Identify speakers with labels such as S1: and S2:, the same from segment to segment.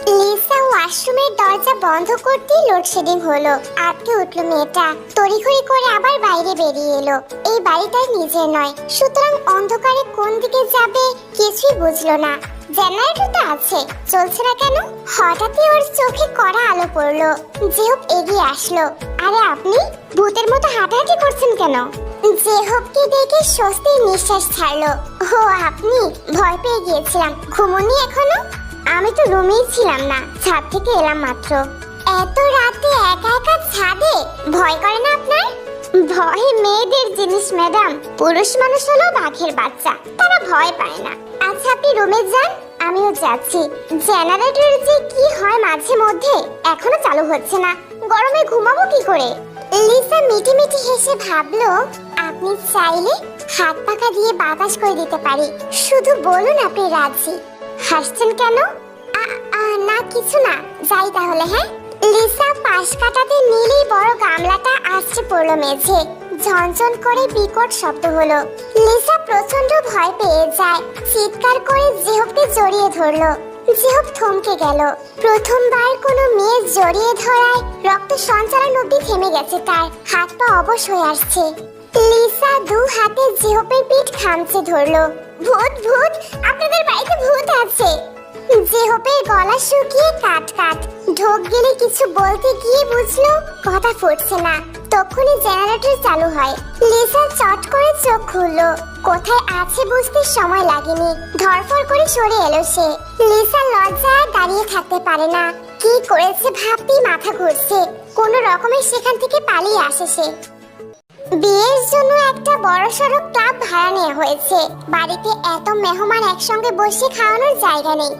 S1: ওয়াশরুমের দরজা বন্ধ করতেই লোডশেডিং হলো। আটকে উঠল মেয়েটা। তড়িঘড়ি করে আবার বাইরে বেরিয়ে এলো। এই বাড়িটাই নিজের নয়। সুতরাং অন্ধকারে কোন দিকে যাবে কিছুই বুঝলো না। জেনারেটর তো আছে। চলছে না কেন? হঠাৎই ওর চোখে কড়া আলো পড়ল। জেহব এগিয়ে আসলো। আরে আপনি ভূতের মতো হাঁটাহাঁটি করছেন কেন? জেহবকে দেখে স্বস্তির নিঃশ্বাস ছাড়লো। ও, আপনি ভয় পেয়ে গিয়েছিলাম। ঘুমোনি এখনও? আমি তো রুমেই ছিলাম না, ছাদ থেকে এলাম মাত্র। এত রাতে একা একা ছাদে? ভয় করে না আপনার? ভয় মেয়েদের জিনিস, ম্যাডাম। পুরুষ মানুষ হলো বাঘের বাচ্চা, তারা ভয় পায় না। আচ্ছা আপনি রুমে যান, আমিও যাচ্ছি। জেনারেটর যে কি হয় মাঝে মধ্যে, এখনও চালু হচ্ছে না। গরমে ঘুমাবো কি করে? লিসা মিটি মিটি হেসে ভাবলো, আপনি চাইলে হাত পাখা দিয়ে বাতাস করে দিতে পারি। শুধু বলুন আপনি রাজি। হাসছেন কেন? না, কিছু না। যাই তাহলে হ্যাঁ? লিসা পাশ কাটাতে নিলেই বড় গামলাটা আসছে পড়ল মেঝে। ঝনঝন করে বিকট শব্দ হলো। লিসা প্রচণ্ড ভয় পেয়ে যায়। চিৎকার করে জেহবকে জড়িয়ে ধরলো। জেহব থমকে গেল। প্রথমবার কোনো মেয়ে জড়িয়ে ধরায় রক্ত সঞ্চালন অব্দি থেমে গেছে তার। হাত পা অবশ হয়ে আসছে। লিসা দু হাতে জেহবের পিঠ খামচে ধরলো। ভূত ভূত, আপনাদের বাড়িতে ভূত আছে। জেহবের গলা শুকিয়ে কাট কাট। ঢোক গেলে কিছু বলতে গিয়ে বুঝলো, কথা ফুটছে না। তখনই জেনারেটর চালু হয়। লিসা চট করে চোখ খুললো। কোথায় আছে বুঝতে সময় লাগেনি। ধরফর করে সরে এলো সে। লিসা লজ্জায় দাঁড়িয়ে থাকতে পারে না। কি করেছে ভাবতেই মাথা ঘুরছে। কোনো রকমের সেখান থেকে পালিয়ে আসে সে। বিয়ের জন্য একটা বড় সড়ো ক্লাব ভাড়া নেওয়া হয়েছে। বাড়িতে এত মেহমান একসঙ্গে বসে খাওয়ানোর জায়গা নেই।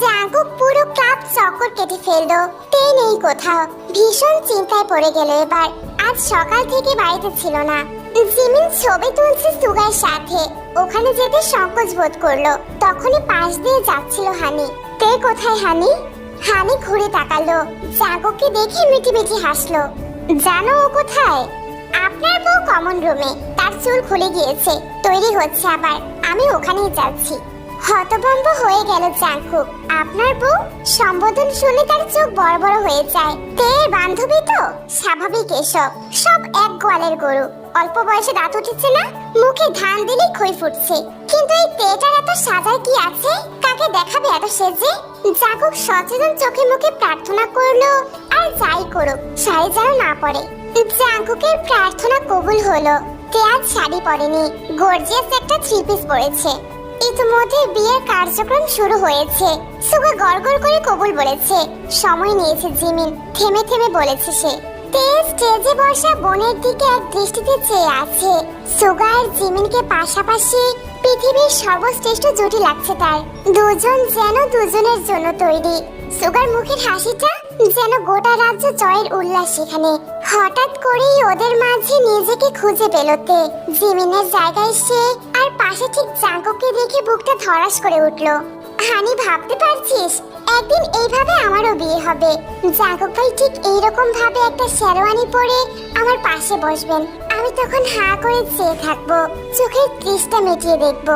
S1: জাগুক পুরো ক্লাব চক্কর কেটে ফেলল। তে নেই কোথাও। ভীষণ চিন্তায় পড়ে গেল এবার। আজ সকাল থেকে বাড়িতে ছিল না। জিমিন ছবি তুলছে সুগার সাথে। ওখানে যেতে সংকোচ বোধ করল। তখনই পাশ দিয়ে যাচ্ছিল হানি। তে কোথায় হানি? হানি ঘুরে তাকালো। জাগককে দেখে মিটি মিটি হাসলো। জানো ও কোথায়? আপনার বউ কমন রুমে তার চুল খুলে গিয়েছে। তৈরি হচ্ছে আবার। আমি ওখানেই যাচ্ছি। হতভম্ব হয়ে গেল চাঙ্কু। আপনার বউ সম্বোধন শুনে তার চোখ বড় বড় হয়ে যায়। তের বান্ধবী তো? স্বাভাবিক এসব। সব এক গোয়ালের গরু। অল্প বয়সে দাঁত উঠেছে না? মুখে ধান দিলেই খই ফুটছে। কিন্তু এই তেটার এত সাজায় কি আছে? কাকে দেখাবে এত সেজে? জাগুক সচেতন চোখে মুখে প্রার্থনা করল আর যাই করুক শাড়ি যেন না পড়ে। জাঙ্কুকের প্রার্থনা কবুল হলো। তে আজ শাড়ি পরেনি। গর্জিয়াস একটা থ্রি পিস পরেছে। ইতিমধ্যে বিয়ের কার্যক্রম শুরু হয়েছে। সুগা গড়গড় করে কবুল বলেছে। সময় নিয়েছে জিমিন। থেমে থেমে বলেছে সে। তে স্টেজে বসা বোনের দিকে এক দৃষ্টিতে চেয়ে আছে। সুগা আর জিমিনকে পাশাপাশি পৃথিবীর সর্বশ্রেষ্ঠ জুটি লাগছে তার। দুজন যেন দুজনের জন্য তৈরি। সুগার মুখের হাসিটা যেন গোটা রাজ্য জয়ের উল্লাস সেখানে হঠাৎ করেই ওদের মাঝে নিজেকে খুঁজে পেলতে জিমিনের জায়গায় সে আর পাশে ঠিক জাঙ্ককে দেখে বুকটা ধরাস করে উঠল। হানি, ভাবতে পারছিস? একদিন এইভাবে আমারও বিয়ে হবে। জাঙ্কক ভাই ঠিক এইরকম ভাবে একটা শেরওয়ানি পরে আমার পাশে বসবেন। আমি তখন হা করে চেয়ে থাকব, চোখের তৃষ্ণা মিটিয়ে দেখব।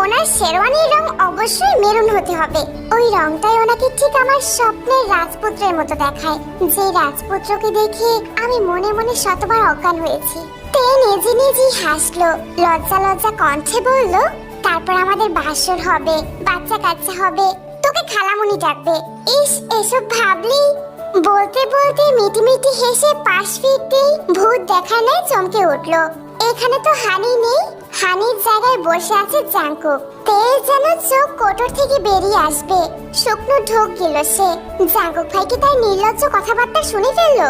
S1: ওনার শেরওয়ানির রং অবশ্যই মেরুন হতে হবে। ওই রংটাই ওনাকে ঠিক আমার স্বপ্নের রাজপুত্রের মতো দেখায়। যে রাজপুত্রকে দেখে আমি মনে মনে শতবার অজ্ঞান হয়েছি। তে নিজে হাসলো, লজ্জা লজ্জা কণ্ঠে বলল, তারপর আমাদের বাসর হবে বাচ্চা কাচ্চা হবে তোকে খালামুনি ডাকবে। ইস, এসব ভাবলি? বলতে বলতে মিটি মিটি হেসে পাশ ফিরতেই ভূত দেখা নেয় চমকে উঠল। এখানে তো হানি নেই, হানির জায়গায় বসে আছে জাঙ্কুক। তেল যেন চোখ কোটর থেকে বেরিয়ে আসবে। শুকনো ঢোক গেল সে। জাঙ্কুক ভাই কি তার নির্লজ্জ কথাবার্তা শুনে ফেলল?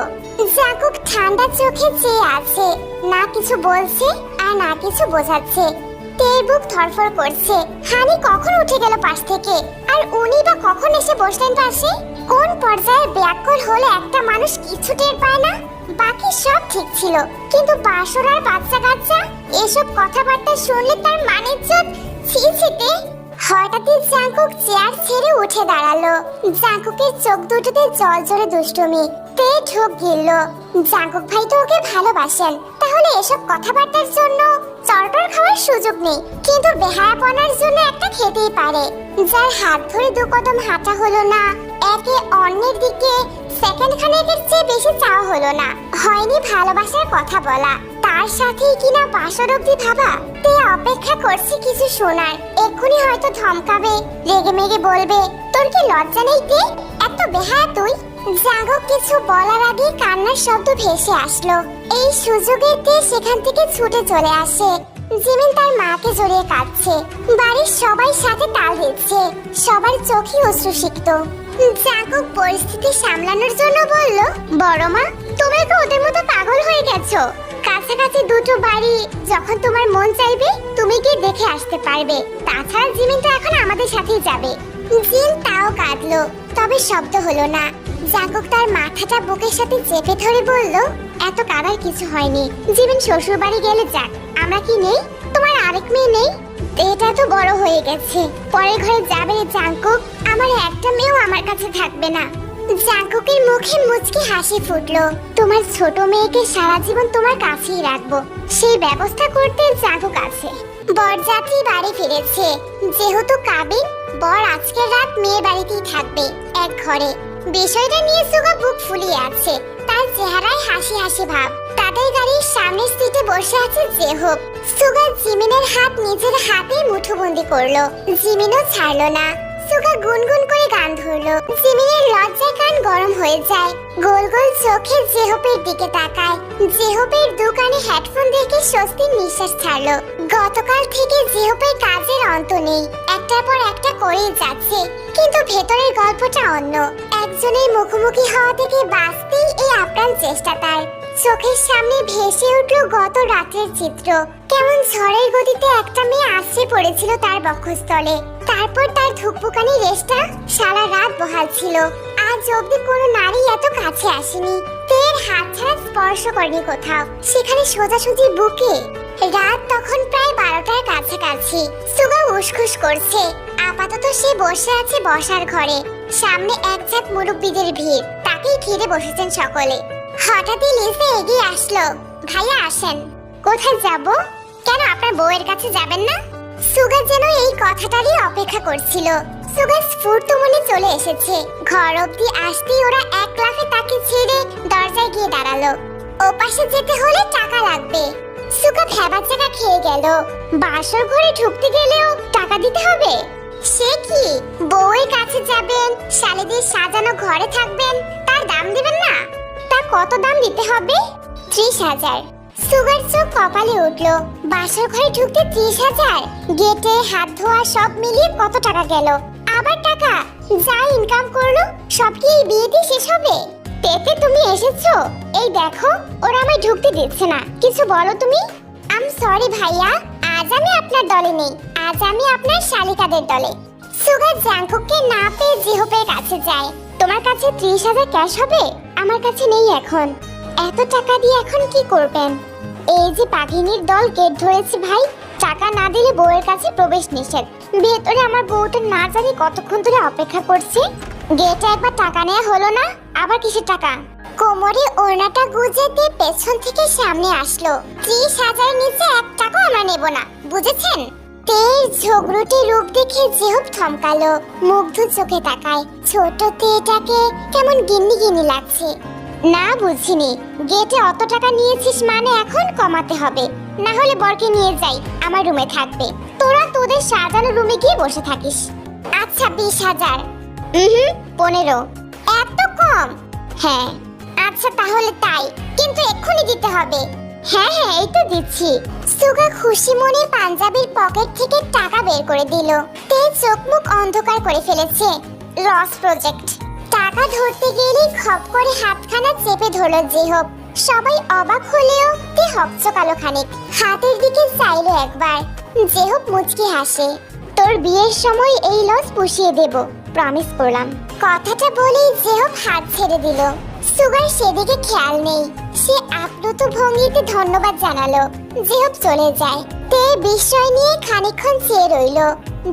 S1: জাঙ্কুক ঠান্ডা চোখে চেয়ে আছে, না কিছু বলছে আর না কিছু বোঝাচ্ছে। তের বুক ধরফর করছে। হানি কখন উঠে গেল পাশ থেকে? আর উনি বা কখন এসে বসলেন পাশে? কোন পর্যায়ে ব্যাকল হলে একটা মানুষ কিছু টের পায় না? বাকি সব ঠিক ছিল। কিন্তু বাসর আর বাচ্চা কাচ্চা এসব কথাবার্তা শুনলে তার ছিছিতে হঠাৎই জাঙ্কুক চেয়ার ছেড়ে উঠে দাঁড়াল। জাঙ্কুকের চোখ দুটোতে জল জলে দুষ্টুমি তে ঢোক গিলল। জাঙ্কুক ভাই তো ওকে ভালোবাসেন, তাহলে এসব কথাবার্তার জন্য চরটর খাওয়ার সুযোগ নেই, কিন্তু বেহায়াপনার জন্য একটা খেতেই পারে। যার হাত ধরে দু কদম হাঁটা হলো না, একে অন্যের দিকে সেকেন্ড খানেকের চেয়ে বেশি চাওয়া হলো না। হয়নি ভালোবাসার কথা বলা। তার সাথেই কিনা বাসর অব্দি ভাবা, তে অপেক্ষা করছে কিছু শোনার। এক্ষুনি হয়তো ধমকাবে, রেগে মেগে বলবে, তোর কি লজ্জা নেই তে? এত বেহায়া তুই? জাগক কিছু বলার আগে কান্নার শব্দ ভেসে আসলো। এই সুযোগে তে সেখান থেকে ছুটে চলে আসে। জিমিন তার মাকে জড়িয়ে কাঁদছে। বাড়ির সবাই সাথে তাল দিচ্ছে। সবার চোখে অশ্রুসিক্ত। জাগক পরিস্থিতি সামলানোর জন্য বলল, বড় মা, তুমি তো ওদের মতো পাগল হয়ে গেছো। কাছাকাছি দুটো বাড়ি, যখন তোমার মন চাইবে, তুমি গিয়ে দেখে আসতে পারবে। তাছাড়া জিমিন তো এখন আমাদের সাথেই যাবে। জিম তাও কাঁদলো, তবে শব্দ হলো না। জাগক তার মাথাটা বুকের সাথে চেপে ধরে বলল, এত কাদার কিছু হয়নি। জিমিন শ্বশুর বাড়ি গেলে যাক। আমরা কি নেই? তোমার আরেক মেয়ে নেই? এটা তো বড় হয়ে গেছে। পরের ঘরে যাবে জাঙ্কুক। আমার একটা মেয়েও আমার কাছে থাকবে না। জাঙ্কুকের মুখে মুচকি হাসি ফুটলো। তোমার ছোট মেয়েকে সারা জীবন তোমার কাছেই রাখব। সেই ব্যবস্থা করতে জাঙ্কুক আছে। বরযাত্রী বাড়ি ফিরেছে। যেহেতু কাবিন, বর আজকের রাত মেয়ে বাড়িতেই থাকবে, এক ঘরে। বিষয়টা নিয়ে সুগা বুক ফুলিয়ে আছে। তার চেহারায় হাসি হাসি ভাব। তাদের গাড়ির সামনের সিটে বসে আছে জেহব সুগা জিমিনের হাত নিজের হাতে মুঠোবন্দি করল। জিমিনও ছাড়লো না। সুগা গুনগুন করে জিমিনের লজ্জায় কান গরম হয়ে যায়। গোল গোল চোখে জেহপের দিকে তাকায়। জেহপের দোকানে হেডফোন দেখে স্বস্তির নিঃশ্বাস ছাড়লো। গতকাল থেকে জেহপের কাজের অন্ত নেই। একটার পর একটা করেই যাচ্ছে, কিন্তু ভেতরের গল্পটা অন্য। একজনের মুখোমুখি হওয়া থেকে বাঁচতেই এই আপ্রাণ চেষ্টা তার। চোখের সামনে ভেসে উঠল গত রাতের চিত্র। কেমন ঝড়ের গতিতে একটা মেয়ে আসছে পড়েছিল তার বক্ষস্থলে। তারপর তার ধুকপুকানি রেশটা সারা রাত বহাল ছিল। আজ অব্দি কোনো নারী এত কাছে আসেনি। তের হাত ছাড়া স্পর্শ করেনি কোথাও। সেখানে সোজাসুজি বুকে। রাত তখন প্রায় বারোটার কাছাকাছি। সুগা উসখুস করছে। আপাতত সে বসে আছে বসার ঘরে। সামনে এক ঝাঁক মুরব্বীদের ভিড়। তাকেই ঘিরে বসেছেন সকলে। হঠাৎই লিসে এগিয়ে আসলো। ভাইয়া, আসেন। কোথায় যাব? কেন আপনার বউয়ের কাছে যাবেন না? সুগার যেন এই কথাটারই অপেক্ষা করছিল। সুগার স্ফূর্ত মনে চলে এসেছে। ঘর অব্দি আসতেই ওরা এক লাফে তাকে ছেড়ে দরজায় গিয়ে দাঁড়াল। ওপাশে যেতে হলে টাকা লাগবে। সুগা ভেবার জায়গা খেয়ে গেল। বাসর ঘরে ঢুকতে গেলেও টাকা দিতে হবে? সে কি? বউয়ের কাছে যাবেন, শালিদের সাজানো ঘরে থাকবেন, তার দাম দিবেন না? তা কত দাম দিতে হবে? ত্রিশ হাজার। সুগার চোখ কপালে উঠল। বাসার ঘরে ঢুকতে ত্রিশ হাজার। গেটে হাত ধোয়া সব মিলিয়ে কত টাকা গেল? আবার টাকা? যা ইনকাম করল, সব কি এই বিয়েতে শেষ হবে? পেতে তুমি এসেছ? এই দেখো, ওরা আমায় ঢুকতে দিচ্ছে না। কিছু বলো তুমি? আম সরি ভাইয়া, আজ আমি আপনার দলে নেই। আজ আমি আপনার শালিকাদের দলে। সুগার জাংকুককে না পেয়ে জিহোপের কাছে যায়। তোমার কাছে ত্রিশ হাজার ক্যাশ হবে? আমার কাছে নেই এখন। এত টাকা দিয়ে এখন কি করবেন? এই যে পাখিনীর দল গেট ধরেছে ভাই, টাকা না দিলে বউয়ের কাছে প্রবেশ নিষেধ। ভেতরে আমার বউটা না জানি কতক্ষণ ধরে অপেক্ষা করছে। গেটে একবার টাকা নেওয়া হলো না, আবার কিসের টাকা? কোমরে ওড়নাটা গুজে দিয়ে পেছন থেকে সামনে আসলো। ত্রিশ হাজারের নিচে এক টাকা আমরা নেব না, বুঝেছেন? তের ঝগড়ুটে রূপ দেখে জেহব থমকালো, মুগ্ধ চোখে তাকায়। ছোট তেটাকে কেমন গিন্নি গিন্নি লাগছে। না বুঝিনি, গেটে অত টাকা নিয়েছিস মানে এখন কমাতে হবে। না হলে বরকে নিয়ে যাই, আমার রুমে থাকবে। তোরা তোদের সাজানো রুমে গিয়ে বসে থাকিস। আচ্ছা বিশ হাজার। হুম, পনেরো। এত কম? হ্যাঁ। আচ্ছা তাহলে তাই, কিন্তু এক্ষুনি দিতে হবে। হ্যাঁ হ্যাঁ এই তো দিচ্ছি। সুগা খুশি মনে পাঞ্জাবির পকেট থেকে টাকা বের করে দিল। তে চোখ মুখ অন্ধকার করে ফেলেছে লস প্রজেক্ট। টাকা ধরতে গেলেই খপ করে হাতখানা চেপে ধরলো জেহব। সবাই অবাক হলেও তে হকচকালো খানিক। হাতের দিকে চাইলো একবার। জেহব মুচকি হাসে, তোর বিয়ের সময় এই লস পুষিয়ে দেব প্রমিস করলাম। কথাটা বলেই জেহব হাত ছেড়ে দিল। সুগার সেদিকে খেয়াল নেই। সে আপ্লুত ভঙ্গিতে ধন্যবাদ জানালো জেহব চলে যায়। তে বিস্ময় নিয়ে খানিকক্ষণ চেয়ে রইল।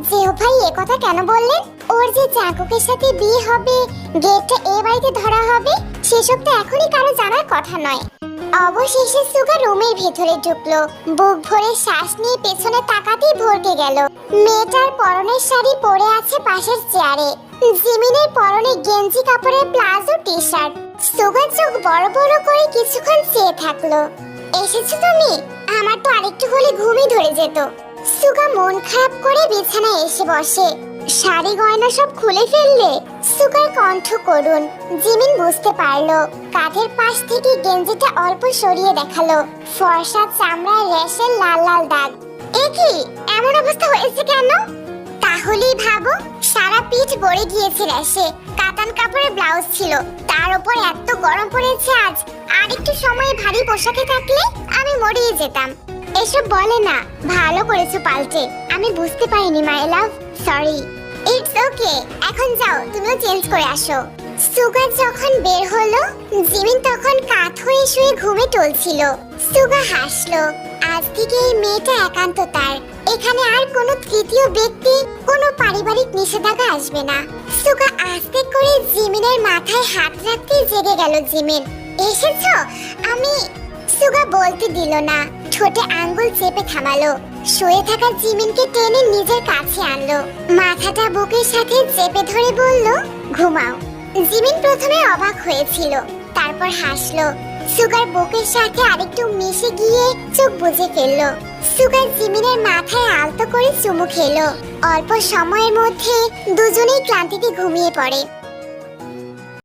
S1: জেও ভাই এ কথা কেন বললেন? ওর যে চাকুকের সাথে বিয়ে হবে, গেটটা এ বাড়িতে ধরা হবে, সেসব তো এখনই কারও জানার কথা নয়। অবশেষে সুগা রুমের ভেতরে ঢুকলো। বুক ভরে শ্বাস নিয়ে পেছনে তাকাতেই ভরকে গেল। মেয়েটার পরনের শাড়ি পরে আছে পাশের চেয়ারে। জিমিনের পরনে গেঞ্জি কাপড়ের প্লাজো টি শার্ট সুগার চোখ বড় বড় করে কিছুক্ষণ চেয়ে থাকল। এসেছ তুমি? আমার তো আরেকটু হলে ঘুমই ধরে যেত। সুগা মন খারাপ করে বিছানায় এসে বসে। শাড়ি গয়না সব খুলে ফেললে সুগার কণ্ঠ করুন জিমিন বুঝতে পারল, কাঁধের পাশ থেকে গেঞ্জিটা অল্প সরিয়ে দেখাল। ফর্সা চামড়ায় রেশের লাল লাল দাগ। এ কি? এমন অবস্থা হয়েছে কেন? ভরে গিয়েছে রেশে কাতান কাপড়ের ব্লাউজ ছিল। তার উপর এত গরম পড়েছে আজ। আর একটু সময় ভারী পোশাকে থাকলে আমি মরিয়ে যেতাম। এসব বলে না। ভালো করেছ পাল্টে। আমি বুঝতে পারিনি মাই লাভ সরি ইটস ওকে এখন যাও, তুমিও চেঞ্জ করে আসো। সুগার যখন বের হলো, জিমিন তখন হয়ে শুয়ে ঘুমে টলছিল। সুগা হাসলো। আজ থেকে এই মেয়েটা একান্ত তার। এখানে আর কোনো তৃতীয় ব্যক্তি, কোনো পারিবারিক নিষেধাজ্ঞা আসবে না। সুগা আস্তে করে জিমিনের মাথায় হাত রাখতেই জেগে গেল জিমিন। এসেছ? আমি সুগা বলতে দিল না। ঠোঁটে আঙ্গুল চেপে থামালো। শুয়ে থাকা জিমিনকে টেনে নিজের কাছে আনলো। মাথাটা বুকের সাথে চেপে ধরে বলল, ঘুমাও। জিমিন প্রথমে অবাক হয়েছিল। তারপর হাসলো সুগার বুকের সাথে আরেকটু মিশে গিয়ে চোখ বুঝে ফেলল। সুগার জিমিনের মাথায় আলতো করে চুমু খেলো। অল্প সময়ের মধ্যে দুজনেই ক্লান্তিতে ঘুমিয়ে পড়ে।